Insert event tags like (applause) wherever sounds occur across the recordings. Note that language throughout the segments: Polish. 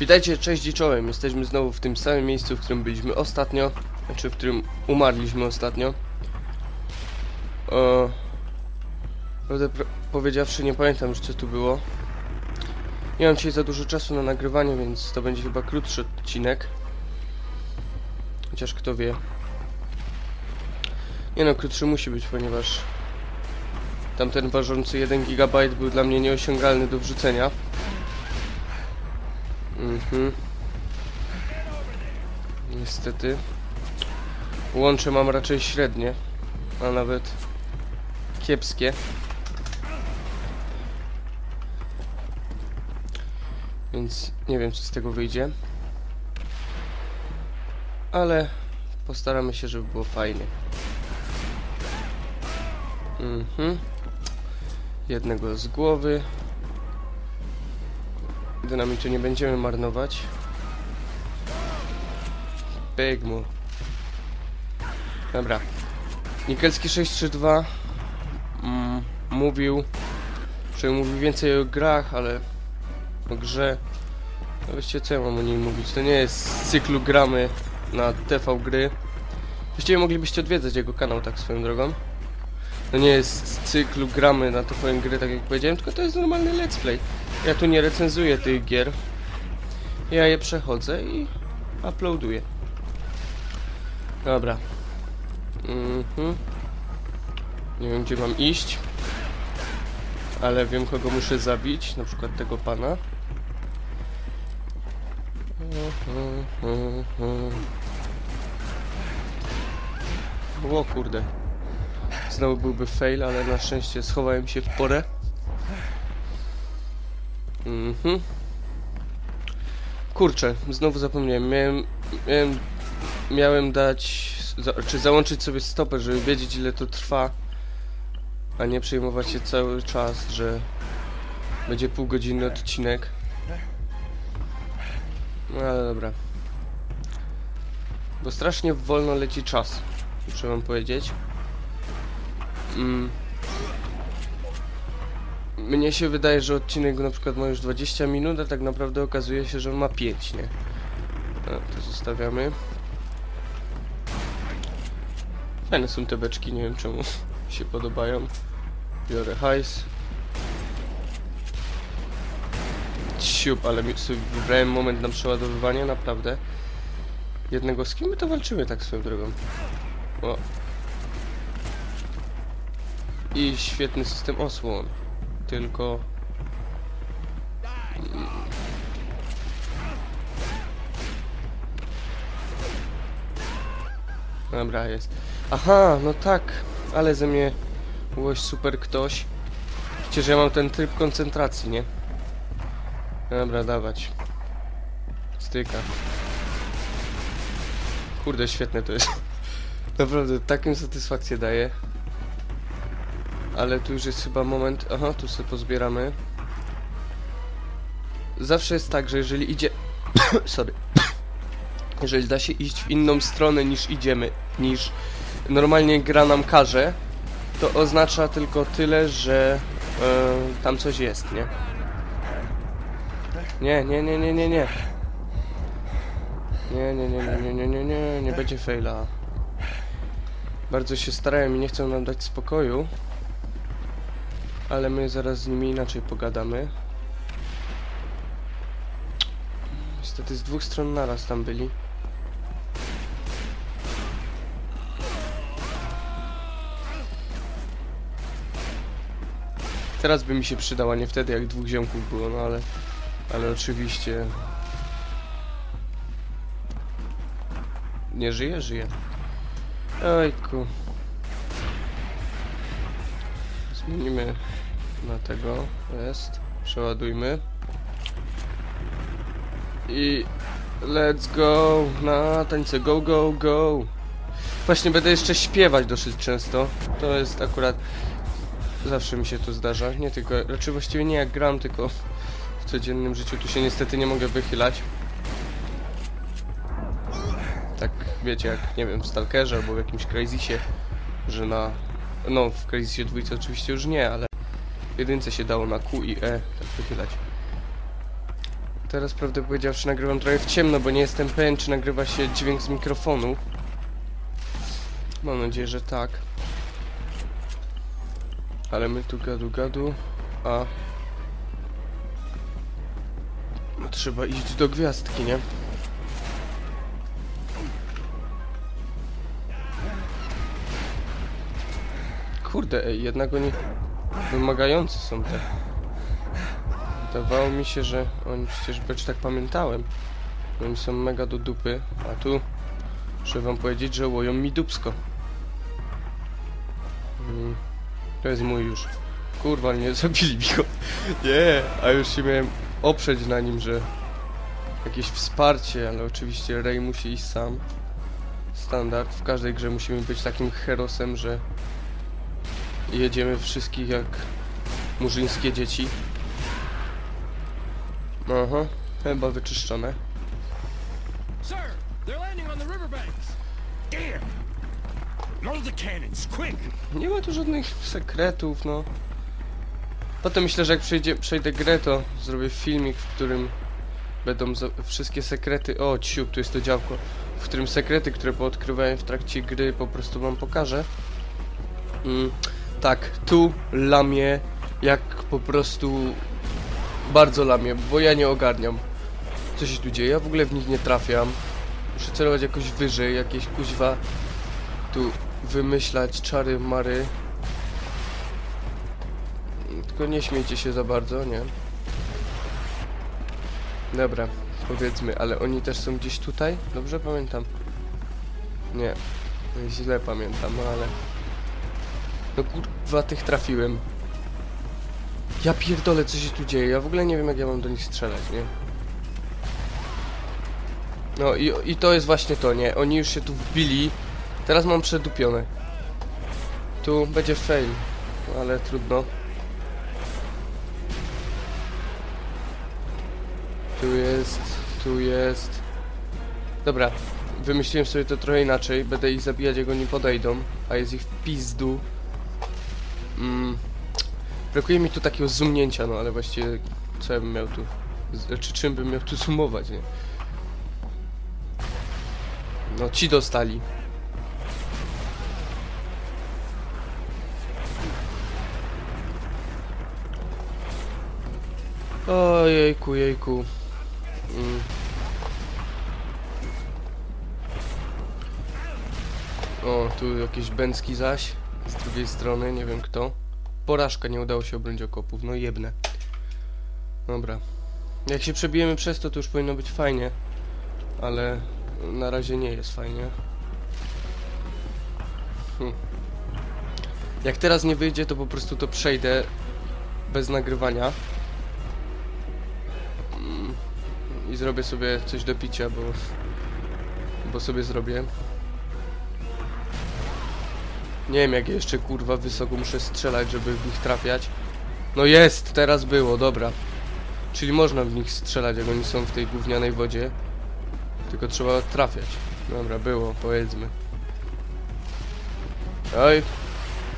Witajcie, cześć i czołem. Jesteśmy znowu w tym samym miejscu, w którym byliśmy ostatnio. Znaczy, w którym umarliśmy ostatnio. O... Prawdę pra- powiedziawszy, nie pamiętam już co tu było. Nie mam dzisiaj za dużo czasu na nagrywanie, więc to będzie chyba krótszy odcinek. Chociaż kto wie. Nie no, krótszy musi być, ponieważ tamten ważący 1 GB był dla mnie nieosiągalny do wrzucenia. Mhm. Niestety. Łącze mam raczej średnie, a nawet kiepskie. Więc nie wiem, co z tego wyjdzie. Ale postaramy się, żeby było fajnie. Mhm. Jednego z głowy. Dynamitu nie będziemy marnować. Pyk mu. Dobra. Nikelski 632 mm, mówił, że mówił więcej o grach, ale o grze. No wiecie co ja mam o niej mówić? To nie jest z cyklu gramy na TV gry. Właściwie moglibyście odwiedzać jego kanał tak swoją drogą. To nie jest z cyklu gramy na TV gry, tak jak powiedziałem, tylko to jest normalny let's play. Ja tu nie recenzuję tych gier. Ja je przechodzę i uploaduję. Dobra. Mhm. Nie wiem gdzie mam iść. Ale wiem kogo muszę zabić, na przykład tego pana. O kurde. Znowu byłby fail, ale na szczęście schowałem się w porę. Mhm. Kurczę, znowu zapomniałem. Miałem, miałem, miałem dać, za, czy załączyć sobie stopę, żeby wiedzieć ile to trwa, a nie przejmować się cały czas, że będzie półgodzinny odcinek. No ale dobra. Bo strasznie wolno leci czas, muszę wam powiedzieć. Mm. Mnie się wydaje, że odcinek na przykład ma już 20 minut, a tak naprawdę okazuje się, że on ma 5, nie? A, to zostawiamy. Fajne są te beczki, nie wiem czemu (laughs) się podobają. Biorę hajs. Siup, ale sobie wybrałem moment na przeładowywanie, naprawdę. Jednego z kim my to walczymy tak swoją drogą? O. I świetny system osłon. Tylko... Dobra, jest. Aha, no tak, ale ze mnie łoś super ktoś. Widzicie, że ja mam ten tryb koncentracji, nie? Dobra, dawać. Styka. Kurde, świetne to jest. (laughs) Naprawdę, taką satysfakcję daje. Ale tu już jest chyba moment... Aha, tu sobie pozbieramy. Zawsze jest tak, że jeżeli idzie... (coughs) Sorry. (coughs) Jeżeli da się iść w inną stronę niż idziemy, niż normalnie gra nam każe, to oznacza tylko tyle, że e, tam coś jest, nie? Nie, nie, nie, nie, nie, nie. Nie, nie, nie, nie, nie, nie, nie, nie, nie będzie faila. Bardzo się starałem i nie chcę nam dać spokoju. Ale my zaraz z nimi inaczej pogadamy. Niestety z dwóch stron naraz tam byli. Teraz by mi się przydała, nie wtedy jak dwóch ziomków było, no ale... Ale oczywiście... Nie żyje? Żyje. Ojku. Zmienimy na tego. Jest. Przeładujmy. I... Let's go! Na tańce go, go, go! Właśnie będę jeszcze śpiewać dosyć często. To jest akurat... Zawsze mi się to zdarza. Nie tylko... Raczej właściwie nie jak gram, tylko w codziennym życiu. Tu się niestety nie mogę wychylać. Tak, wiecie, jak, nie wiem, w Stalkerze albo w jakimś Crazysie, że na... No, w Crazysie dwójce oczywiście już nie, ale jedynce się dało na Q i E tak wychylać. Teraz prawdę powiedziawszy nagrywam trochę w ciemno, bo nie jestem pewien czy nagrywa się dźwięk z mikrofonu. Mam nadzieję, że tak. Ale my tu gadu gadu, a... No, trzeba iść do gwiazdki, nie? Kurde, ej, jednak oni wymagający są te. Wydawało mi się, że oni przecież, bo czy tak pamiętałem, oni są mega do dupy, a tu muszę wam powiedzieć, że łoją mi dupsko. Mm, to jest mój już. Kurwa, nie zabili mi go. Nie, a już się miałem oprzeć na nim, że jakieś wsparcie, ale oczywiście Rey musi iść sam. Standard. W każdej grze musimy być takim herosem, że jedziemy wszystkich jak murzyńskie dzieci. Aha, chyba wyczyszczone. Nie ma tu żadnych sekretów, no. Potem myślę, że jak przejdzie, przejdę grę, to zrobię filmik, w którym będą wszystkie sekrety... O, ciup, tu jest to działko. W którym sekrety, które poodkrywałem w trakcie gry, po prostu wam pokażę. Mm, tak, tu lamię, jak po prostu... Bardzo lamię, bo ja nie ogarniam. Co się tu dzieje? Ja w ogóle w nich nie trafiam. Muszę celować jakoś wyżej, jakieś kuźwa... Tu wymyślać czary mary. Tylko nie śmiejcie się za bardzo, nie? Dobra, powiedzmy, ale oni też są gdzieś tutaj? Dobrze pamiętam? Nie, źle pamiętam, ale... No kurwa, tych trafiłem. Ja pierdolę, co się tu dzieje. Ja w ogóle nie wiem, jak ja mam do nich strzelać, nie? No i, i to jest właśnie to, nie? Oni już się tu wbili. Teraz mam przedupione. Tu będzie fail, ale trudno. Tu jest, tu jest. Dobra, wymyśliłem sobie to trochę inaczej. Będę ich zabijać, jak oni podejdą, a jest ich w pizdu. Mm. Brakuje mi tu takiego zoomnięcia, no ale właściwie co ja bym miał tu... Czy czym bym miał tu zoomować, nie? No, ci dostali. Ojejku, jejku. Mm. O, tu jakieś bęcki zaś. Z drugiej strony, nie wiem kto. Porażka, nie udało się obronić okopów. No jebne. Dobra. Jak się przebijemy przez to, to już powinno być fajnie. Ale na razie nie jest fajnie. Hm. Jak teraz nie wyjdzie, to po prostu to przejdę bez nagrywania. Mm, I zrobię sobie coś do picia, bo... Bo sobie zrobię. Nie wiem jak jeszcze kurwa wysoko muszę strzelać, żeby w nich trafiać. No jest, teraz było, dobra. Czyli można w nich strzelać, jak oni są w tej gównianej wodzie. Tylko trzeba trafiać. Dobra, było, powiedzmy. Oj,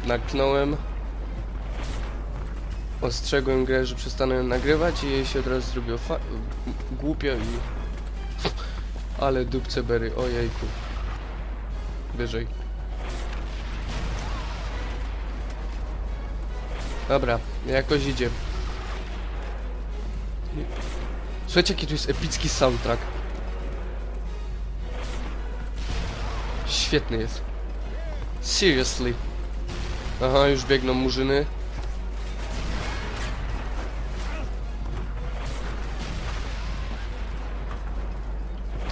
naknąłem. Ostrzegłem grę, że przestanę nagrywać i jej się od razu zrobiło głupio i... Ale dupce bery, ojejku. Wyżej. Dobra, jakoś idzie. Słuchajcie, jaki tu jest epicki soundtrack. Świetny jest. Seriously. Aha, już biegną murzyny.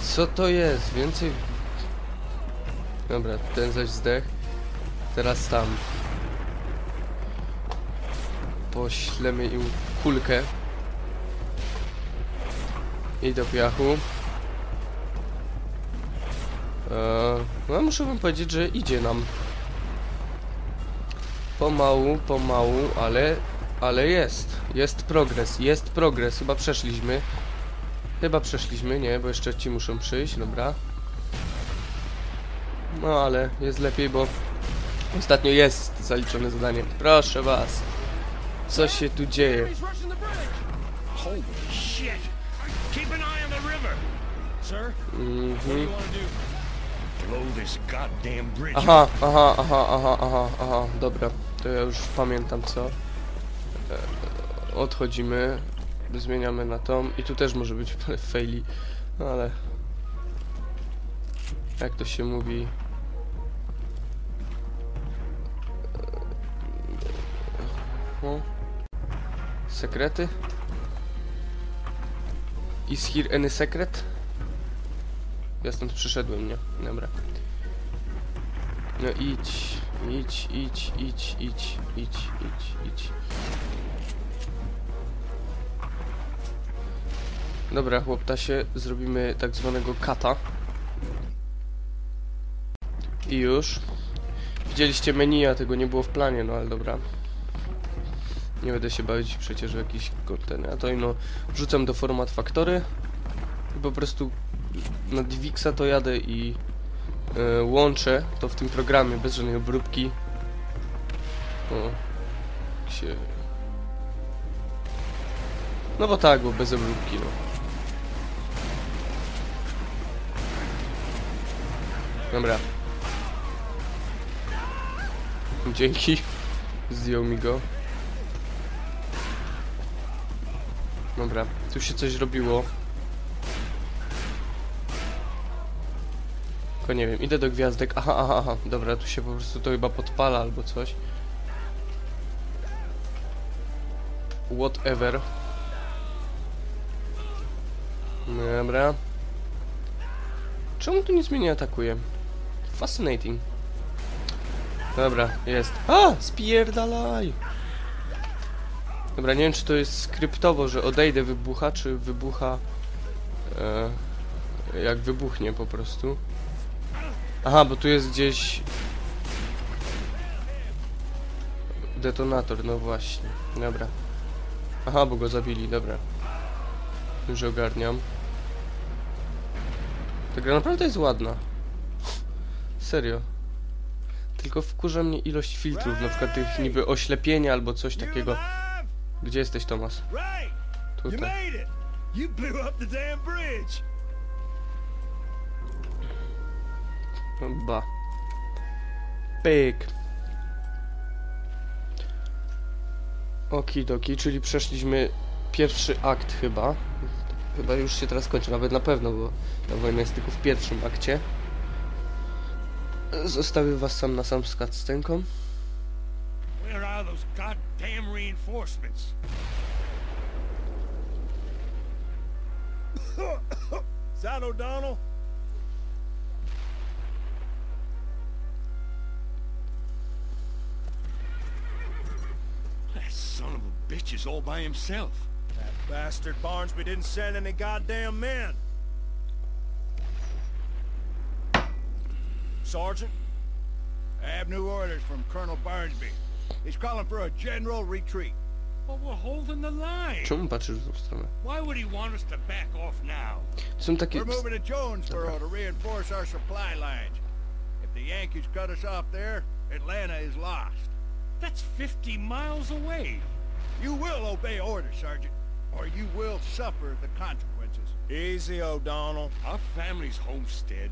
Co to jest? Więcej... Dobra, ten zaś zdech. Teraz tam. Poślemy im kulkę. I do piachu. Eee, no muszę wam powiedzieć, że idzie nam. Pomału, pomału, ale... Ale jest. Jest progres, jest progres. Chyba przeszliśmy. Chyba przeszliśmy, nie, bo jeszcze ci muszą przyjść, dobra. No ale jest lepiej, bo ostatnio jest zaliczone zadanie. Proszę was. Co się tu dzieje? Mhm. Aha, aha, aha, aha, aha, aha, dobra. To ja już pamiętam co. E, Odchodzimy, zmieniamy na tą i tu też może być faili, no ale... Jak to się mówi... O. Sekrety? Is here any secret? Ja stąd przyszedłem, nie? Dobra. No idź, idź, idź, idź, idź, idź, idź, idź. Dobra, chłoptasie, zrobimy tak zwanego kata. I już. Widzieliście menu, a tego nie było w planie, no ale dobra. Nie będę się bawić przecież w jakiś kontent. A to ino wrzucam do format faktory i po prostu na Divixa to jadę i e, łączę to w tym programie bez żadnej obróbki. O, się... No bo tak, bo bez obróbki, no. Dobra. Dzięki. Zdjął mi go. Dobra, tu się coś robiło. Tylko nie wiem, idę do gwiazdek. Aha, aha, aha. Dobra, tu się po prostu to chyba podpala albo coś. Whatever. Dobra. Czemu tu nic mnie nie atakuje? Fascinating. Dobra, jest. A! Spierdalaj! Dobra, nie wiem czy to jest skryptowo, że odejdę wybucha, czy wybucha... E, jak wybuchnie po prostu. Aha, bo tu jest gdzieś... Detonator, no właśnie. Dobra. Aha, bo go zabili, dobra. Już ogarniam. Ta gra naprawdę jest ładna. Serio. Tylko wkurza mnie ilość filtrów, na przykład tych niby oślepienia albo coś takiego. Gdzie jesteś, Tomas? Right. You Tutaj. bridge. Ba. Pyk. Okidoki, czyli przeszliśmy pierwszy akt chyba. Chyba już się teraz kończy, nawet na pewno, bo ta wojna jest tylko w pierwszym akcie. Zostawię was sam na sam z cutscenką. Where are those goddamn reinforcements? (coughs) Is that O'Donnell? That son of a bitch is all by himself. That bastard Barnsby didn't send any goddamn men. Sergeant, I have new orders from Colonel Barnesby. He's calling for a general retreat. But we're holding the line. Czemu patrzysz w tą stronę? Why would he want us to back off now? Są takie... We're moving to Jonesboro to reinforce our supply lines. If the Yankees cut us off there, Atlanta is lost. That's 50 miles away. You will obey orders, Sergeant, or you will suffer the consequences. easy O'Donnell. Our family's homestead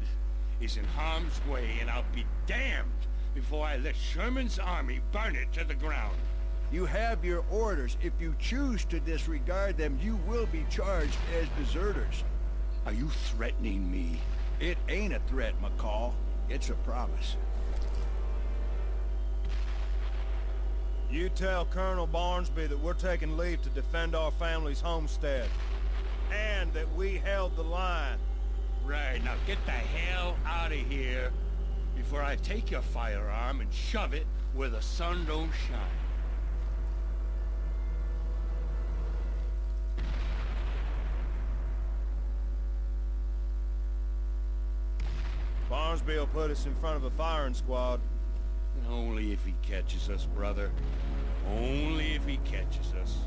is in harm's way, and I'll be damned before I let Sherman's army burn it to the ground. You have your orders. If you choose to disregard them, you will be charged as deserters. Are you threatening me? It ain't a threat, McCall. It's a promise. You tell Colonel Barnsby that we're taking leave to defend our family's homestead. And that we held the line. Right, now get the hell out of here before I take your firearm and shove it where the sun don't shine. Barnsby will put us in front of a firing squad. Only if he catches us, brother. Only if he catches us.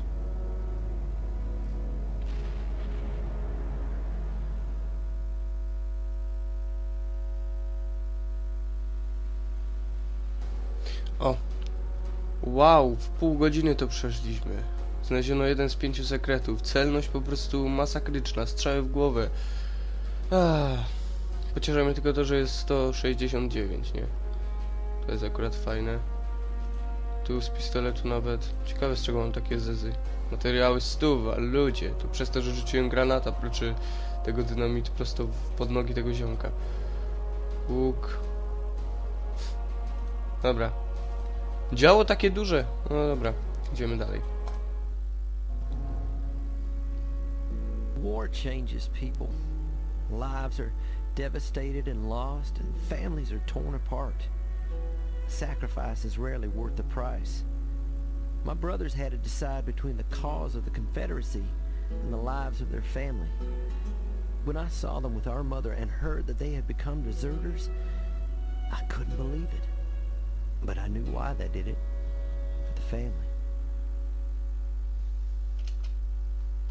Wow, w pół godziny to przeszliśmy. Znaleziono jeden z pięciu sekretów. Celność po prostu masakryczna. Strzały w głowę. Ach, pociesza mnie tylko to, że jest 169, nie? To jest akurat fajne. Tu z pistoletu nawet. Ciekawe z czego mam takie zezy. Materiały stuwa, ludzie. Tu przez to, że rzuciłem granata proczy tego dynamitu prosto pod nogi tego ziomka. Łuk. Dobra. Działo takie duże. No dobra, idziemy dalej. War changes people. Lives are devastated and lost, and families are torn apart. Sacrifice is rarely worth the price. My brothers had to decide between the cause of the Confederacy and the lives of their family. When I saw them with our mother and heard that they had become deserters, I couldn't believe it. But I knew why they did it. For the family.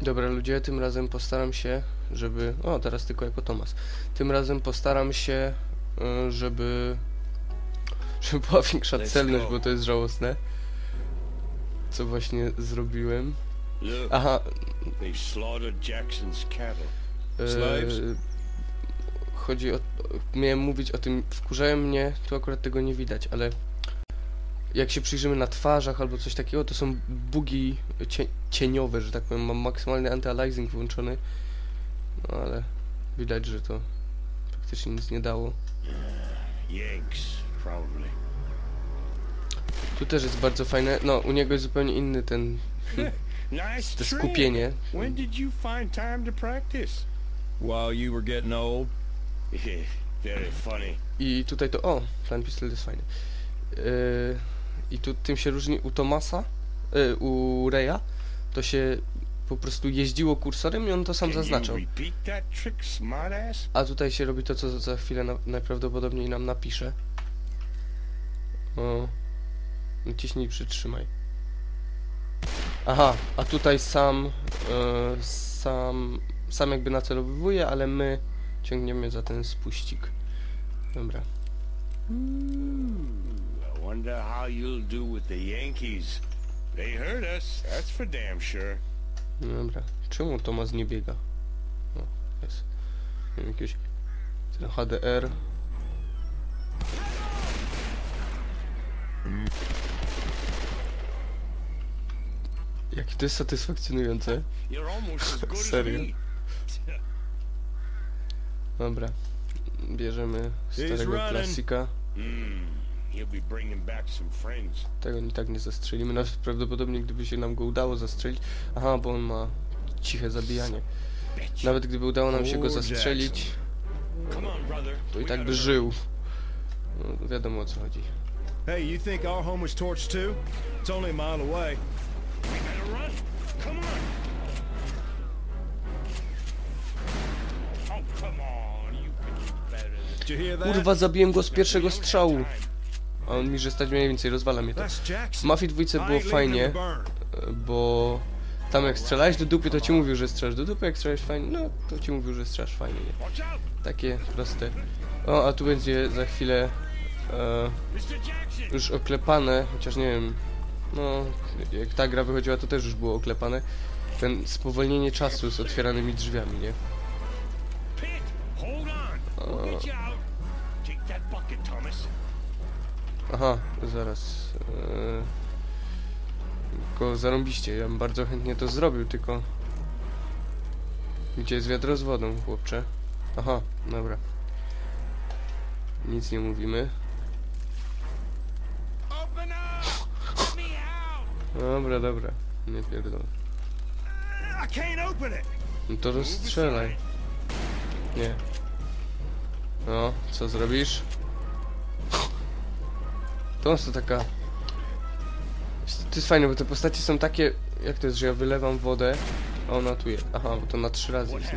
Dobra ludzie, tym razem postaram się, żeby... O, teraz tylko jako Tomas. Tym razem postaram się, y, żeby... Żeby była większa Let's celność, go. bo to jest żałosne. Co właśnie zrobiłem. Aha, they slaughtered Jackson's cattle. Slaves? chodzi o... Miałem mówić o tym, wkurzają mnie, tu akurat tego nie widać, ale... Jak się przyjrzymy na twarzach albo coś takiego, to są bugi cie, cieniowe, że tak powiem. Mam maksymalny anti-aliasing włączony. No ale widać, że to faktycznie nic nie dało. Yanks, probably. Tu też jest bardzo fajne. No, u niego jest zupełnie inny ten (laughs) to skupienie. When did you find time to practice? While you were getting old? (laughs) Very funny. I tutaj to. O, ten pistolet jest fajny. Yy, I tu tym się różni u Tomasa, yy, u Reya, to się po prostu jeździło kursorem i on to sam zaznaczał. A tutaj się robi to, co za chwilę na, najprawdopodobniej nam napisze. O. Naciśnij i przytrzymaj. Aha, a tutaj sam, e, sam, sam jakby nacelowuje, ale my ciągniemy za ten spuścik. Dobra. I wonder how you'll do with the Yankees. They hurt us, that's for damn sure. Dobra. Czemu Tomas nie biega? O, jest. Nie wiem, jakieś... Ten HDR. Jakie to jest satysfakcjonujące. Serio? Dobra. Bierzemy starego klasika. Tego i tak nie zastrzelimy. Nawet prawdopodobnie gdyby się nam go udało zastrzelić. Aha, bo on ma ciche zabijanie. Nawet gdyby udało nam się go zastrzelić, to i tak by żył. No, wiadomo o co chodzi. Hey, you think our home was torched too? It's only a mile away. We gotta run. Come on. Oh, come on. You can do better than Did you hear that? Kurwa, zabiłem go z pierwszego strzału. A on mi, że stać mniej więcej, rozwala mnie to. W. Mafii dwójce było fajnie, burn. bo tam jak strzelałeś do dupy, to ci mówił, że strzelasz do dupy, jak strzelałeś fajnie, no to ci mówił, że strzelasz fajnie. Nie? Takie proste. O, a tu będzie za chwilę e, już oklepane, chociaż nie wiem, no jak ta gra wychodziła, to też już było oklepane. Ten spowolnienie czasu z otwieranymi drzwiami, nie? Aha, zaraz. E, tylko zarąbiście, ja bym bardzo chętnie to zrobił, tylko... Gdzie jest wiadro z wodą, chłopcze? Aha, dobra. Nic nie mówimy. Dobra, dobra. Nie pierdolę. No to rozstrzelaj. Nie. No, co zrobisz? To jest to taka... To jest fajne, bo te postacie są takie... Jak to jest, że ja wylewam wodę, a ona tu jest. Aha, bo to na trzy razy jest.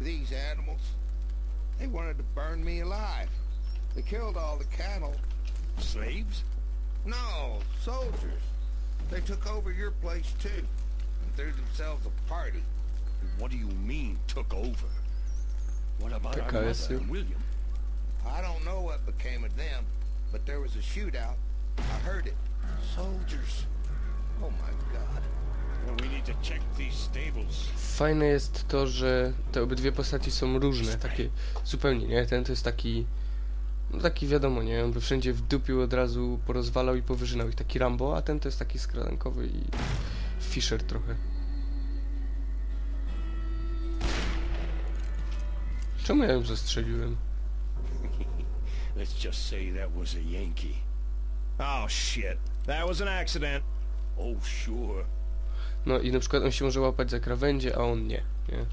These animals, they wanted to burn me alive. They killed all the cattle. Slaves? No, soldiers. They took over your place too, and threw themselves a party. What do you mean, took over? What about our mother jest, and William? I don't know what became of them, but there was a shootout. I heard it. Soldiers. Oh my God. We need to check these stables. Fajne jest to, że te obydwie postaci są różne, takie zupełnie, nie? Ten to jest taki, no taki wiadomo, nie? On by wszędzie wdupił od razu, porozwalał i powyżynał ich, taki Rambo, a ten to jest taki skradankowy i Fisher trochę. Czemu ja ją zastrzeliłem? Let's just say that was a Yankee. Oh, shit. That was an accident. Oh, sure. No i na przykład on się może łapać za krawędzie, a on nie, nie?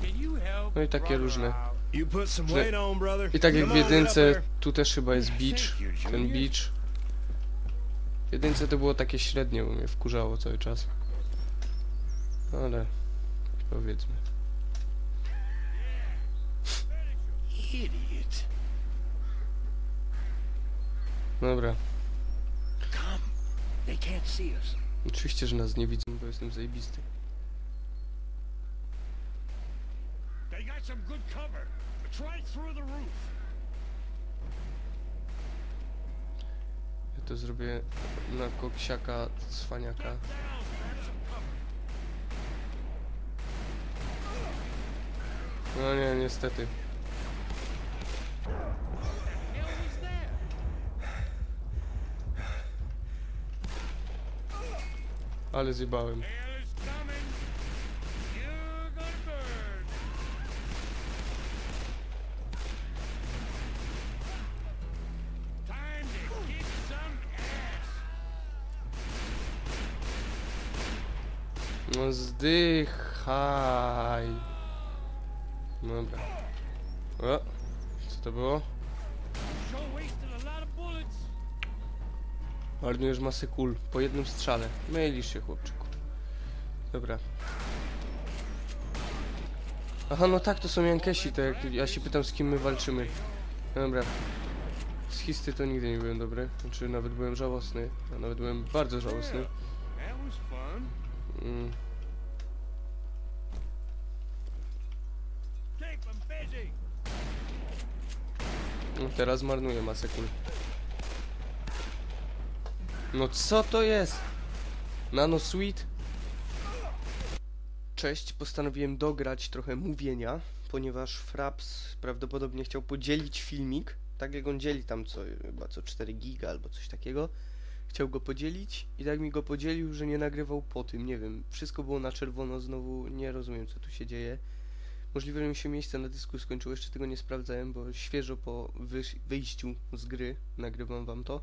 No i takie różne. Że-. I tak jak w jedynce, tu też chyba jest beach, ten beach. W jedynce to było takie średnie, bo mnie wkurzało cały czas. Ale powiedzmy. Idiot. Dobra, oczywiście, że nas nie widzą, bo jestem zajebisty. They got some good cover. It's right through the roof. Ja to zrobię na koksiaka cwaniaka. No nie, niestety. Hell was that? Ale zjebałem. Hell is coming. You're gonna burn. Time to kick some ass. No zdychaj. Dobra. O, co to było? Sure wasted a lot of bullets. Marnujesz masę kul po jednym strzale. Mylisz się, chłopczyku. Dobra. Aha, no tak, to są Jankesi, to jak ja się pytam z kim my walczymy. Dobra. Z histy to nigdy nie byłem dobry. Znaczy nawet byłem żałosny. A nawet byłem bardzo żałosny. Mm. No teraz marnuję masę kul. No co to jest? Nano Sweet? Cześć, postanowiłem dograć trochę mówienia, ponieważ Fraps prawdopodobnie chciał podzielić filmik, tak jak on dzieli tam co, chyba co 4 giga albo coś takiego. Chciał go podzielić i tak mi go podzielił, że nie nagrywał po tym, nie wiem, wszystko było na czerwono znowu, nie rozumiem co tu się dzieje. Możliwe, że mi się miejsce na dysku skończyło, jeszcze tego nie sprawdzałem, bo świeżo po wyjściu z gry nagrywam wam to.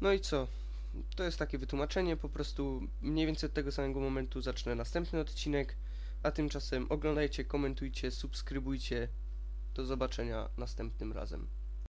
No i co? To jest takie wytłumaczenie, po prostu mniej więcej od tego samego momentu zacznę następny odcinek, a tymczasem oglądajcie, komentujcie, subskrybujcie. Do zobaczenia następnym razem.